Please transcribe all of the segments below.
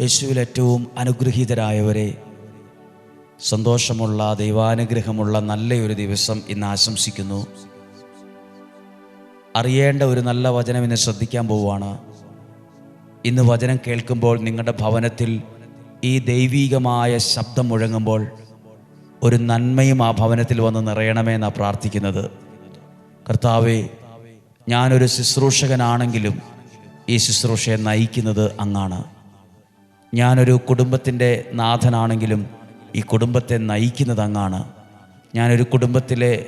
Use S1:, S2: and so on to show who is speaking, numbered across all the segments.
S1: യേശുവിൽ ഏറ്റവും അനുഗ്രഹീതരായവരെ സന്തോഷമുള്ള ദൈവാനുഗ്രഹമുള്ള നല്ലൊരു ദിവസം ഇന്ന് ആശംസിക്കുന്നു. അറിയേണ്ട ഒരു നല്ല വചനം ഇന്ന് ശ്രദ്ധിക്കാൻ പോവുകയാണ്. ഇന്ന് വചനം കേൾക്കുമ്പോൾ നിങ്ങളുടെ ഭവനത്തിൽ ഈ ദൈവീകമായ ശബ്ദം മുഴങ്ങുമ്പോൾ ഒരു നന്മയും ആ ഭവനത്തിൽ വന്ന് നിറയണമെന്നാണ് പ്രാർത്ഥിക്കുന്നത്. കർത്താവെ ഞാനൊരു ശുശ്രൂഷകനാണെങ്കിലും ഈ ശുശ്രൂഷയെ നയിക്കുന്നത് അങ്ങാണ്. ഞാനൊരു കുടുംബത്തിന്റെ നാഥനാണെങ്കിലും ഈ കുടുംബത്തെ നയിക്കുന്നത് അങ്ങാണ് ഞാനൊരു കുടുംബത്തിലെ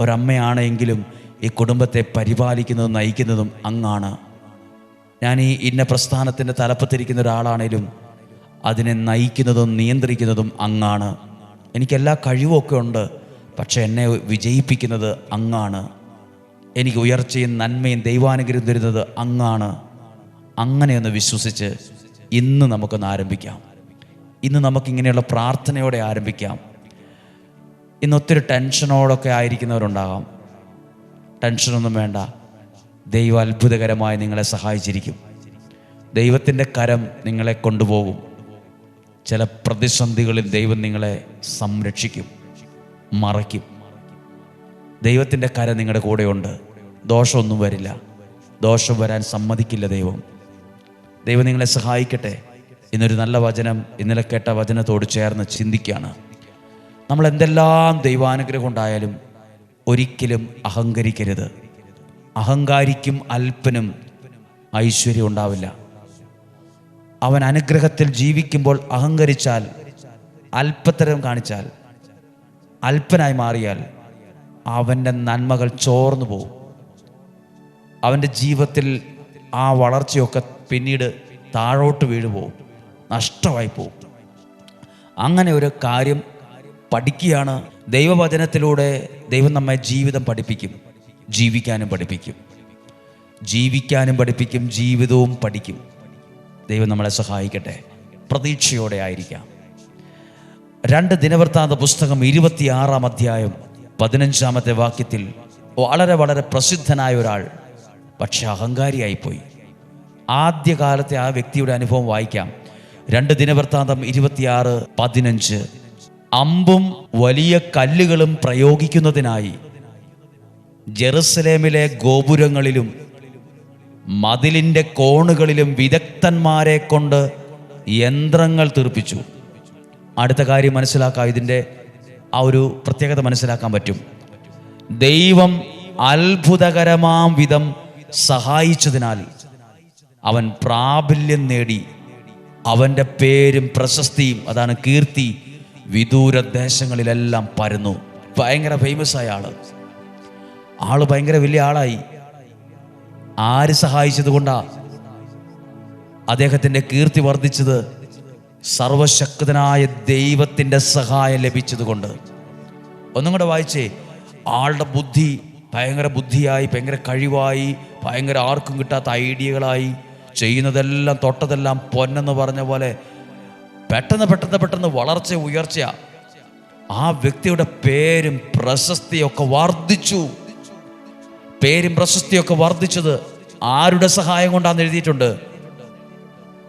S1: ഒരമ്മയാണെങ്കിലും ഈ കുടുംബത്തെ പരിപാലിക്കുന്നതും നയിക്കുന്നതും അങ്ങാണ്. ഞാൻ ഈ ഇന്ന പ്രസ്ഥാനത്തിന്റെ തലപ്പത്തിരിക്കുന്ന ഒരാളാണേലും അതിനെ നയിക്കുന്നതും നിയന്ത്രിക്കുന്നതും അങ്ങാണ്. എനിക്കെല്ലാ കഴിവുമൊക്കെ ഉണ്ട് പക്ഷെ എന്നെ വിജയിപ്പിക്കുന്നത് അങ്ങാണ്. എനിക്ക് ഉയർച്ചയും നന്മയും ദൈവാനുഗ്രഹം തരുന്നത് അങ്ങാണ്. അങ്ങനെയൊന്ന് വിശ്വസിച്ച് ഇന്ന് നമുക്കൊന്ന് ആരംഭിക്കാം. ഇന്ന് നമുക്കിങ്ങനെയുള്ള പ്രാർത്ഥനയോടെ ആരംഭിക്കാം. ഇന്ന് ഒത്തിരി ടെൻഷനോടൊക്കെ ആയിരിക്കുന്നവരുണ്ടാകാം. ടെൻഷനൊന്നും വേണ്ട. ദൈവം അത്ഭുതകരമായി നിങ്ങളെ സഹായിച്ചിരിക്കും. ദൈവത്തിന്റെ കരം നിങ്ങളെ കൊണ്ടുപോകും. ചില പ്രതിസന്ധികളിൽ ദൈവം നിങ്ങളെ സംരക്ഷിക്കും മറയ്ക്കും. ദൈവത്തിന്റെ കരം നിങ്ങളുടെ കൂടെയുണ്ട്. ദോഷമൊന്നും വരില്ല. ദോഷം വരാൻ സമ്മതിക്കില്ല ദൈവം. ദൈവം നിങ്ങളെ സഹായിക്കട്ടെ. ഇന്നൊരു നല്ല വചനം ഇന്നലെ കേട്ട വചനത്തോട് ചേർന്ന് ചിന്തിക്കുകയാണ്. നമ്മൾ എന്തെല്ലാം ദൈവാനുഗ്രഹം ഉണ്ടായാലും ഒരിക്കലും അഹങ്കരിക്കരുത്. അഹങ്കാരിക്കും അല്പനും ഐശ്വര്യം ഉണ്ടാവില്ല. അവൻ അനുഗ്രഹത്തിൽ ജീവിക്കുമ്പോൾ അഹങ്കരിച്ചാൽ അല്പത്തരം കാണിച്ചാൽ അല്പനായി മാറിയാൽ അവന്റെ നന്മകൾ ചോർന്നു പോകും. അവന്റെ ജീവിതത്തിൽ ആ വളർച്ചയൊക്കെ പിന്നീട് താഴോട്ട് വീഴുപോകും. നഷ്ടമായി പോകും അങ്ങനെ ഒരു കാര്യം പഠിക്കുകയാണ്. ദൈവവചനത്തിലൂടെ ദൈവം നമ്മെ ജീവിതം പഠിപ്പിക്കും. ജീവിക്കാനും പഠിപ്പിക്കും. ജീവിക്കാനും പഠിപ്പിക്കും. ജീവിതവും പഠിക്കും. ദൈവം നമ്മളെ സഹായിക്കട്ടെ. പ്രതീക്ഷയോടെ ആയിരിക്കാം. രണ്ട് ദിനവൃത്താന്ത പുസ്തകം ഇരുപത്തിയാറാം അധ്യായം പതിനഞ്ചാമത്തെ വാക്യത്തിൽ വളരെ വളരെ പ്രസിദ്ധനായ ഒരാൾ പക്ഷെ അഹങ്കാരിയായിപ്പോയി. ആദ്യകാലത്തെ ആ വ്യക്തിയുടെ അനുഭവം വായിക്കാം. രണ്ട് ദിനവൃത്താന്തം ഇരുപത്തിയാറ് പതിനഞ്ച്. അമ്പും വലിയ കല്ലുകളും പ്രയോഗിക്കുന്നതിനായി ജെറുസലേമിലെ ഗോപുരങ്ങളിലും മതിലിന്റെ കോണുകളിലും വിദഗ്ധന്മാരെ കൊണ്ട് യന്ത്രങ്ങൾ തീർപ്പിച്ചു. അടുത്ത കാര്യം മനസ്സിലാക്കാം. ഇതിന്റെ ആ ഒരു പ്രത്യേകത മനസ്സിലാക്കാൻ പറ്റും. ദൈവം അത്ഭുതകരമാം വിധം സഹായിച്ചതിനാൽ അവൻ പ്രാബല്യം നേടി. അവന്റെ പേരും പ്രശസ്തിയും അതാണ് കീർത്തി വിദൂര ദേശങ്ങളിലെല്ലാം പരന്നു. ഭയങ്കര ഫേമസ് ആയ ആൾ. ആൾ ഭയങ്കര വലിയ ആളായി. ആര് സഹായിച്ചത് കൊണ്ടാ? അദ്ദേഹത്തിന്റെ കീർത്തി വർദ്ധിച്ചത് സർവശക്തനായ ദൈവത്തിന്റെ സഹായം ലഭിച്ചതുകൊണ്ട് ഒന്നും കൂടെ വായിച്ചേ. ആളുടെ ബുദ്ധി ഭയങ്കര ബുദ്ധിയായി ഭയങ്കര കഴിവായി ഭയങ്കര ആർക്കും കിട്ടാത്ത ഐഡിയകളായി ചെയ്യുന്നതെല്ലാം തൊട്ടതെല്ലാം പൊന്നെന്ന് പറഞ്ഞ പോലെ പെട്ടെന്ന് പെട്ടെന്ന് പെട്ടെന്ന് വളർച്ച ഉയർച്ച. ആ വ്യക്തിയുടെ പേരും പ്രശസ്തിയൊക്കെ വർദ്ധിച്ചു. പേരും പ്രശസ്തിയൊക്കെ വർദ്ധിച്ചത് ആരുടെ സഹായം കൊണ്ടാന്ന് എഴുതിയിട്ടുണ്ട്?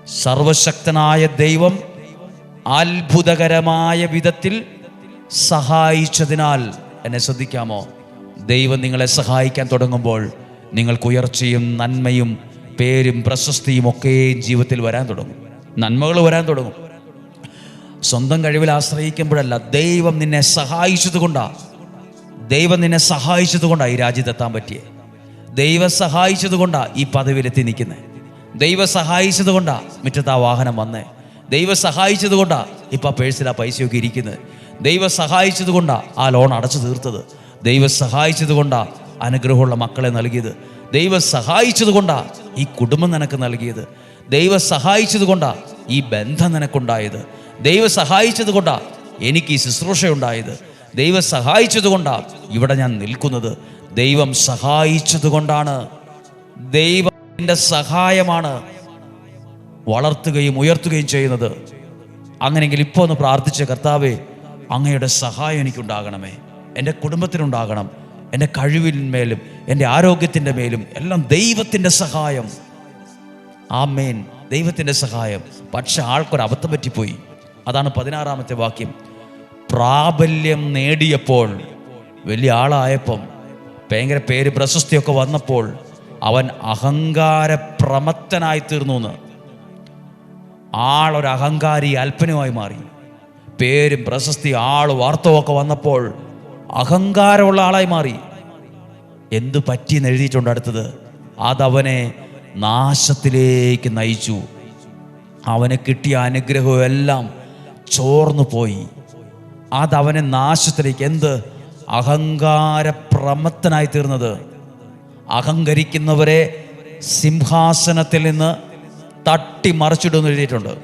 S1: സർവശക്തനായ ദൈവം അത്ഭുതകരമായ വിധത്തിൽ സഹായിച്ചതിനാൽ. എന്നെ ശ്രദ്ധിക്കാമോ? ദൈവം നിങ്ങളെ സഹായിക്കാൻ തുടങ്ങുമ്പോൾ നിങ്ങൾക്ക് ഉയർച്ചയും നന്മയും പേരും പ്രശസ്തിയും ഒക്കെയും ജീവിതത്തിൽ വരാൻ തുടങ്ങും. നന്മകൾ വരാൻ തുടങ്ങും. സ്വന്തം കഴിവിൽ ആശ്രയിക്കുമ്പോഴല്ല ദൈവം നിന്നെ സഹായിച്ചത് കൊണ്ടാ ദൈവം നിന്നെ സഹായിച്ചത് കൊണ്ടാ ഈ രാജ്യത്തെത്താൻ പറ്റിയേ. ദൈവം സഹായിച്ചത് കൊണ്ടാ ഈ പദവിയിലെത്തി നിൽക്കുന്നത് ദൈവം സഹായിച്ചത് കൊണ്ടാ മുറ്റത്ത് ആ വാഹനം വന്നേ. ദൈവം സഹായിച്ചത് കൊണ്ടാ ഇപ്പം പേഴ്സിൽ ആ പൈസയൊക്കെ ഇരിക്കുന്നത് ദൈവം സഹായിച്ചത് കൊണ്ടാ ആ ലോൺ അടച്ചു തീർത്തത്. ദൈവം സഹായിച്ചത് കൊണ്ടാ അനുഗ്രഹമുള്ള മക്കളെ നൽകിയത്. ദൈവം സഹായിച്ചത് കൊണ്ടാ ഈ കുടുംബം നിനക്ക് നൽകിയത്. ദൈവം സഹായിച്ചത് കൊണ്ടാ ഈ ബന്ധം നിനക്കുണ്ടായത്. ദൈവം സഹായിച്ചത് കൊണ്ടാ എനിക്ക് ഈ ശുശ്രൂഷ ഉണ്ടായത് ദൈവം സഹായിച്ചത് കൊണ്ടാ ഇവിടെ ഞാൻ നിൽക്കുന്നത്. ദൈവം സഹായിച്ചത് കൊണ്ടാണ്. ദൈവത്തിന്റെ സഹായമാണ് വളർത്തുകയും ഉയർത്തുകയും ചെയ്യുന്നത്. അങ്ങനെയെങ്കിൽ ഇപ്പോൾ ഒന്ന് പ്രാർത്ഥിച്ച കർത്താവേ അങ്ങയുടെ സഹായം എനിക്കുണ്ടാകണമേ. എന്റെ കുടുംബത്തിനുണ്ടാകണം. എന്റെ കഴിവിന്മേലും എന്റെ ആരോഗ്യത്തിന്റെ മേലും എല്ലാം ദൈവത്തിന്റെ സഹായം. ആമേൻ. ദൈവത്തിന്റെ സഹായം. പക്ഷെ ആൾക്കൊരു അബദ്ധം പറ്റിപ്പോയി. അതാണ് പതിനാറാമത്തെ വാക്യം. പ്രാബല്യം നേടിയപ്പോൾ വലിയ ആളായപ്പം ഭയങ്കര പേര് പ്രശസ്തിയൊക്കെ വന്നപ്പോൾ അവൻ അഹങ്കാരപ്രമത്തനായി തീർന്നു എന്ന് ആളൊരു അഹങ്കാരി അല്പനുമായി മാറി. പേരും പ്രശസ്തി ആൾ വാർത്തവും ഒക്കെ വന്നപ്പോൾ അഹങ്കാരമുള്ള ആളായി മാറി. എന്തു പറ്റിയെന്ന് എഴുതിയിട്ടുണ്ട് അടുത്തത്? അതവനെ നാശത്തിലേക്ക് നയിച്ചു. അവന് കിട്ടിയ അനുഗ്രഹവും എല്ലാം ചോർന്നു പോയി. അതവനെ നാശത്തിലേക്ക് എന്ത്? അഹങ്കാര പ്രമത്തനായി തീർന്നത്. അഹങ്കരിക്കുന്നവരെ സിംഹാസനത്തിൽ നിന്ന് തട്ടി മറിച്ചിടുമെന്ന് എഴുതിയിട്ടുണ്ട്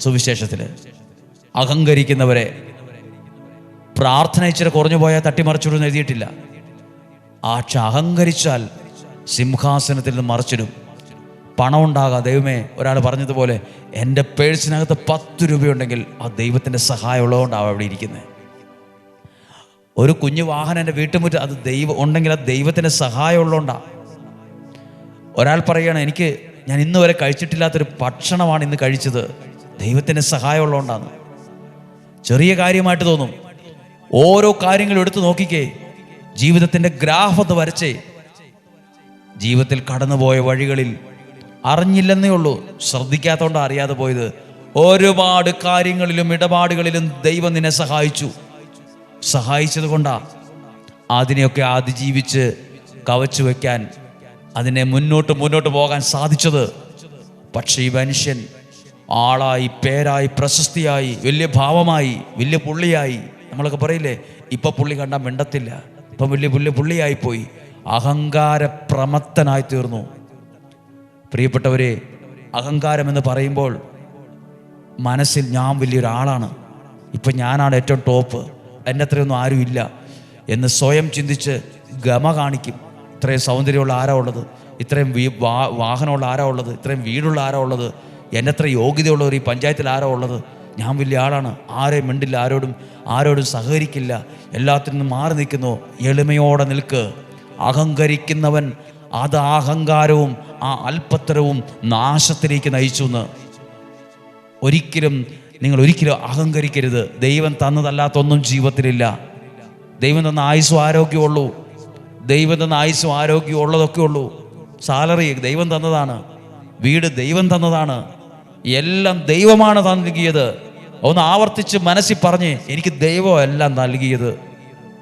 S1: സുവിശേഷത്തിൽ അഹങ്കരിക്കുന്നവരെ പ്രാർത്ഥന ഇച്ചിരി കുറഞ്ഞു പോയാൽ തട്ടിമറിച്ചിടുമെന്ന് എഴുതിയിട്ടില്ല. ആക്ഷ അഹങ്കരിച്ചാൽ സിംഹാസനത്തിൽ നിന്ന് മറിച്ചിടും. പണം ഉണ്ടാകാം ദൈവമേ ഒരാൾ പറഞ്ഞതുപോലെ എന്റെ പേഴ്സിനകത്ത് പത്ത് രൂപയുണ്ടെങ്കിൽ ആ ദൈവത്തിന്റെ സഹായം ഉള്ളതുകൊണ്ടാവും അവിടെ ഇരിക്കുന്നത്. ഒരു കുഞ്ഞു വാഹനം എന്റെ വീട്ടുമുറ്റം അത് ദൈവം ഉണ്ടെങ്കിൽ അത് ദൈവത്തിന്റെ സഹായം ഉള്ളതുകൊണ്ടാണ്. ഒരാൾ പറയുകയാണ് എനിക്ക് ഞാൻ ഇന്ന് വരെ കഴിച്ചിട്ടില്ലാത്തൊരു ഭക്ഷണമാണ് ഇന്ന് കഴിച്ചത്. ദൈവത്തിന്റെ സഹായം ഉള്ളതുകൊണ്ടാണ്. ചെറിയ കാര്യമായിട്ട് തോന്നും. ഓരോ കാര്യങ്ങളും എടുത്തു നോക്കിക്കേ ജീവിതത്തിന്റെ ഗ്രാഫ് ഒന്ന് വരച്ചേ ജീവിതത്തിൽ കടന്നുപോയ വഴികളിൽ അറിഞ്ഞില്ലെന്നേ ഉള്ളൂ. ശ്രദ്ധിക്കാത്തതുകൊണ്ട് അറിയാതെ പോയത്. ഒരുപാട് കാര്യങ്ങളിലും ഇടപാടുകളിലും ദൈവം നിന്നെ സഹായിച്ചു. സഹായിച്ചത് കൊണ്ടാ. അതിനെയൊക്കെ അതിജീവിച്ച് കവച്ചു വയ്ക്കാൻ അതിനെ മുന്നോട്ട് മുന്നോട്ട് പോകാൻ സാധിച്ചത്. പക്ഷേ ഈ മനുഷ്യൻ ആളായി പേരായി പ്രശസ്തിയായി വലിയ ഭാവമായി വലിയ പുള്ളിയായി. നമ്മളൊക്കെ പറയില്ലേ ഇപ്പൊ പുള്ളി കണ്ടാൽ മിണ്ടത്തില്ല. ഇപ്പം വലിയ പുല്ല് പുള്ളിയായിപ്പോയി. അഹങ്കാരപ്രമത്തനായി അഹങ്കാര പ്രമത്തനായി തീർന്നു. പ്രിയപ്പെട്ടവരെ അഹങ്കാരം എന്ന് പറയുമ്പോൾ മനസ്സിൽ ഞാൻ വലിയൊരാളാണ്. ഇപ്പം ഞാനാണ് ഏറ്റവും ടോപ്പ്. എന്റെ അത്രയൊന്നും ആരുമില്ല എന്ന് സ്വയം ചിന്തിച്ച് ഗമ കാണിക്കും. ഇത്രയും സൗന്ദര്യമുള്ള ആരാ ഉള്ളത്? ഇത്രയും വീ വാ വാഹനമുള്ള ആരാ ഉള്ളത്? ഇത്രയും വീടുള്ള ആരാ ഉള്ളത്? എന്റെ അത്ര യോഗ്യതയുള്ളവർ ഈ പഞ്ചായത്തിൽ ആരാ ഉള്ളത്? ഞാൻ വലിയ ആളാണ്. ആരെയും മിണ്ടില്ല ആരോടും ആരോടും സഹകരിക്കില്ല. എല്ലാത്തിനും മാറി നിൽക്കുന്നു. എളിമയോടെ നിൽക്ക്. അഹങ്കരിക്കുന്നവൻ അത് അഹങ്കാരവും ആ അല്പത്തരവും നാശത്തിലേക്ക് നയിച്ചു എന്ന്. ഒരിക്കലും നിങ്ങൾ ഒരിക്കലും അഹങ്കരിക്കരുത്. ദൈവം തന്നതല്ലാത്തൊന്നും ജീവിതത്തിലില്ല. ദൈവം തന്ന ആയുസ്സും ആരോഗ്യമുള്ളൂ ദൈവം തന്ന ആയുസ്സും ആരോഗ്യവും ഉള്ളതൊക്കെ ഉള്ളൂ. സാലറി ദൈവം തന്നതാണ്. വീട് ദൈവം തന്നതാണ്. എല്ലാം ദൈവമാണ് നൽകിയത്. ഒന്ന് ആവർത്തിച്ച് മനസ്സിൽ പറഞ്ഞ് എനിക്ക് ദൈവം എല്ലാം നൽകിയത്.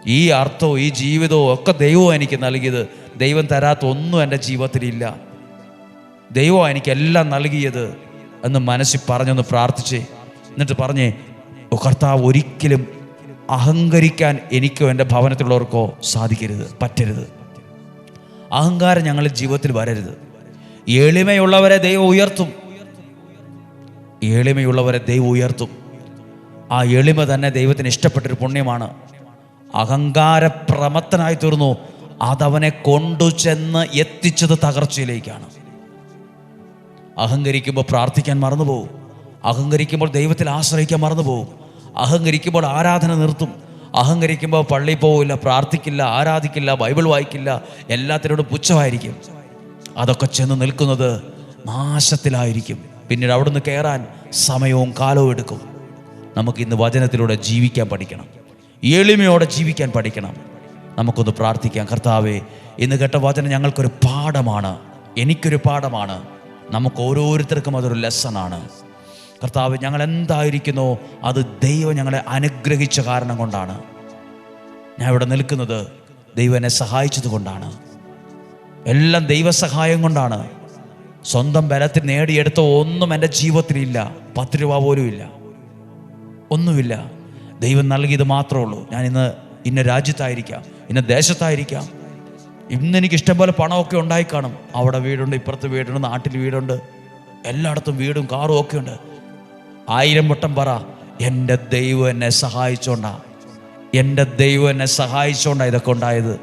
S1: ഈ അർത്ഥവും ഈ ജീവിതവും ഒക്കെ ദൈവവും എനിക്ക് നൽകിയത്. ദൈവം തരാത്ത ഒന്നും എന്റെ ജീവിതത്തിലില്ല ദൈവം എനിക്കെല്ലാം നൽകിയത് എന്ന് മനസ്സിൽ പറഞ്ഞൊന്ന് പ്രാർത്ഥിച്ചേ എന്നിട്ട് പറഞ്ഞേ "ഓ കർത്താവ് ഒരിക്കലും അഹങ്കരിക്കാൻ എനിക്കോ എന്റെ ഭവനത്തിലുള്ളവർക്കോ സാധിക്കരുത് പറ്റരുത്. അഹങ്കാരം ഞങ്ങളുടെ ജീവിതത്തിൽ വരരുത്. എളിമയുള്ളവരെ ദൈവം ഉയർത്തും. എളിമയുള്ളവരെ ദൈവം ഉയർത്തും. ആ എളിമ തന്നെ ദൈവത്തിന് ഇഷ്ടപ്പെട്ടൊരു പുണ്യമാണ്. അഹങ്കാരപ്രമത്തനായി തീർന്നു. അതവനെ കൊണ്ടു ചെന്ന് എത്തിച്ചത് തകർച്ചയിലേക്കാണ്. അഹങ്കരിക്കുമ്പോൾ പ്രാർത്ഥിക്കാൻ മറന്നുപോകും. അഹങ്കരിക്കുമ്പോൾ ദൈവത്തിൽ ആശ്രയിക്കാൻ മറന്നുപോകും. അഹങ്കരിക്കുമ്പോൾ ആരാധന നിർത്തും. അഹങ്കരിക്കുമ്പോൾ പള്ളിയിൽ പോവില്ല പ്രാർത്ഥിക്കില്ല ആരാധിക്കില്ല ബൈബിൾ വായിക്കില്ല എല്ലാത്തിനോടും പുച്ഛമായിരിക്കും. അതൊക്കെ ചെന്ന് നിൽക്കുന്നത് നാശത്തിലായിരിക്കും. പിന്നീട് അവിടുന്ന് കയറാൻ സമയവും കാലവും എടുക്കും. നമുക്ക് ഇന്ന് വചനത്തിലൂടെ ജീവിക്കാൻ പഠിക്കണം. എളിമയോടെ ജീവിക്കാൻ പഠിക്കണം. നമുക്കൊന്ന് പ്രാർത്ഥിക്കാം. കർത്താവെ ഇന്ന് കേട്ട വചനം ഞങ്ങൾക്കൊരു പാഠമാണ്. എനിക്കൊരു പാഠമാണ്. നമുക്ക് ഓരോരുത്തർക്കും അതൊരു ലെസണാണ്. കർത്താവ് ഞങ്ങൾ എന്തായിരിക്കുന്നോ അത് ദൈവം ഞങ്ങളെ അനുഗ്രഹിച്ച കാരണം കൊണ്ടാണ്. ഞാൻ ഇവിടെ നിൽക്കുന്നത് ദൈവം എന്നെ സഹായിച്ചത് കൊണ്ടാണ്. എല്ലാം ദൈവസഹായം കൊണ്ടാണ്. സ്വന്തം ബലത്തിൽ നേടിയെടുത്ത ഒന്നും എന്റെ ജീവിതത്തിലില്ല പത്ത് രൂപ പോലും ഇല്ല. ഒന്നുമില്ല. ദൈവം നൽകിയത് മാത്രമേ ഉള്ളൂ. ഞാൻ ഇന്ന് ഇന്ന രാജ്യത്തായിരിക്കാം ഇന്ന ദേശത്തായിരിക്കാം. ഇന്ന് എനിക്ക് ഇഷ്ടം പോലെ പണമൊക്കെ ഉണ്ടായി കാണും അവിടെ വീടുണ്ട് ഇപ്പുറത്ത് വീടുണ്ട് നാട്ടിൽ വീടുണ്ട്. എല്ലായിടത്തും വീടും കാറും ഒക്കെ ഉണ്ട്. ആയിരം വട്ടം പറ എന്റെ ദൈവം എന്നെ സഹായിച്ചോണ്ടാ. എന്റെ ദൈവം എന്നെ സഹായിച്ചോണ്ടാ ഇതൊക്കെ ഉണ്ടായത്.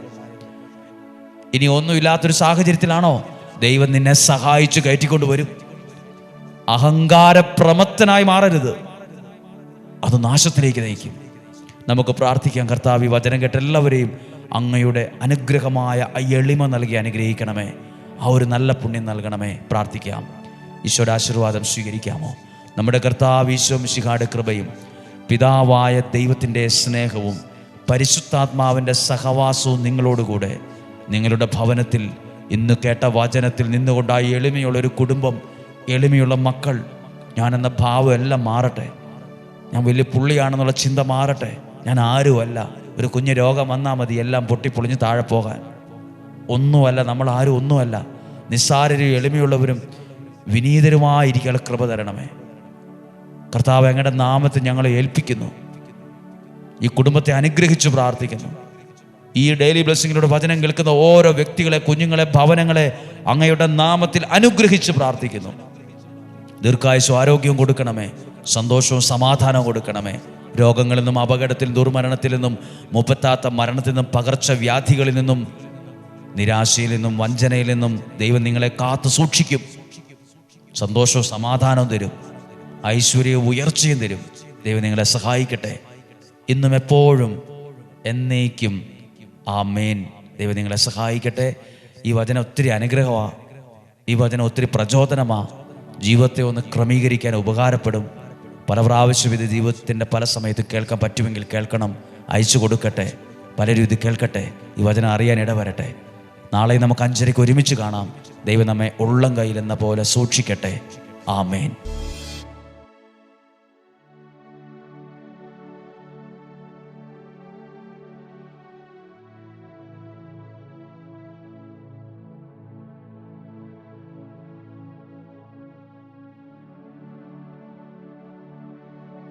S1: ഇനി ഒന്നുമില്ലാത്തൊരു സാഹചര്യത്തിലാണോ? ദൈവം നിന്നെ സഹായിച്ചു കയറ്റിക്കൊണ്ട് വരും. അഹങ്കാര പ്രമത്തനായി മാറരുത്. അത് നാശത്തിലേക്ക് നയിക്കും. നമുക്ക് പ്രാർത്ഥിക്കാം കർത്താവ് വചനം കേട്ട എല്ലാവരെയും അങ്ങയുടെ അനുഗ്രഹമായ ആ എളിമ നൽകി അനുഗ്രഹിക്കണമേ. ആ ഒരു നല്ല പുണ്യം നൽകണമേ. പ്രാർത്ഥിക്കാം. ഈശോയുടെ ആശീർവാദം സ്വീകരിക്കാമോ? നമ്മുടെ കർത്താവ് ഈശോ മിശിഹാട് കൃപയും പിതാവായ ദൈവത്തിന്റെ സ്നേഹവും പരിശുദ്ധാത്മാവിന്റെ സഹവാസവും നിങ്ങളോടുകൂടെ. നിങ്ങളുടെ ഭവനത്തിൽ ഇന്ന് കേട്ട വചനത്തിൽ നിന്നുകൊണ്ടായി എളിമയുള്ള ഒരു കുടുംബം എളിമയുള്ള മക്കൾ ഞാനെന്ന ഭാവം എല്ലാം മാറട്ടെ. ഞാൻ വലിയ പുള്ളിയാണെന്നുള്ള ചിന്ത മാറട്ടെ. ഞാൻ ആരുമല്ല. ഒരു കുഞ്ഞ് രോഗം വന്നാൽ മതി. എല്ലാം പൊട്ടിപ്പൊളിഞ്ഞ് താഴെ പോകാൻ. ഒന്നുമല്ല നമ്മൾ ആരും ഒന്നുമല്ല. നിസ്സാരരും എളിമയുള്ളവരും വിനീതരുമായിരിക്കാനുള്ള കൃപ തരണമേ. കർത്താവ് അങ്ങയുടെ നാമത്തെ ഞങ്ങളെ ഏൽപ്പിക്കുന്നു. ഈ കുടുംബത്തെ അനുഗ്രഹിച്ചു പ്രാർത്ഥിക്കുന്നു. ഈ ഡെയിലി ബ്ലെസ്സിങ്ങിലൂടെ വചനം കേൾക്കുന്ന ഓരോ വ്യക്തികളെ കുഞ്ഞുങ്ങളെ ഭവനങ്ങളെ അങ്ങയുടെ നാമത്തിൽ അനുഗ്രഹിച്ച് പ്രാർത്ഥിക്കുന്നു. ദീർഘായുസ് ആരോഗ്യവും കൊടുക്കണമേ. സന്തോഷവും സമാധാനവും കൊടുക്കണമേ. രോഗങ്ങളിൽ നിന്നും അപകടത്തിൽ ദുർമരണത്തിൽ നിന്നും മുപ്പത്താത്ത മരണത്തിൽ നിന്നും പകർച്ചവ്യാധികളിൽ നിന്നും നിരാശയിൽ നിന്നും വഞ്ചനയിൽ നിന്നും ദൈവം നിങ്ങളെ കാത്തു സൂക്ഷിക്കും. സന്തോഷവും സമാധാനവും തരും. ഐശ്വര്യവും ഉയർച്ചയും തരും. ദൈവം നിങ്ങളെ സഹായിക്കട്ടെ. ഇന്നും എപ്പോഴും എന്നേക്കും ആ മേൻ ദൈവം നിങ്ങളെ സഹായിക്കട്ടെ. ഈ വചനം ഒത്തിരി അനുഗ്രഹമാണ് ഈ വചനം ഒത്തിരി പ്രചോദനമാണ് ജീവിതത്തെ ഒന്ന് ക്രമീകരിക്കാൻ ഉപകാരപ്പെടും. പല പ്രാവശ്യം ഇത് ജീവിതത്തിന്റെ പല സമയത്ത് കേൾക്കാൻ പറ്റുമെങ്കിൽ കേൾക്കണം. അയച്ചു കൊടുക്കട്ടെ. പലരും ഇത് കേൾക്കട്ടെ. ഈ വചനം അറിയാൻ ഇടവരട്ടെ. നാളെ നമുക്ക് അഞ്ചരയ്ക്ക് ഒരുമിച്ച് കാണാം. ദൈവം നമ്മെ ഉള്ളം കയ്യിലെന്ന പോലെ സൂക്ഷിക്കട്ടെ. ആമേൻ.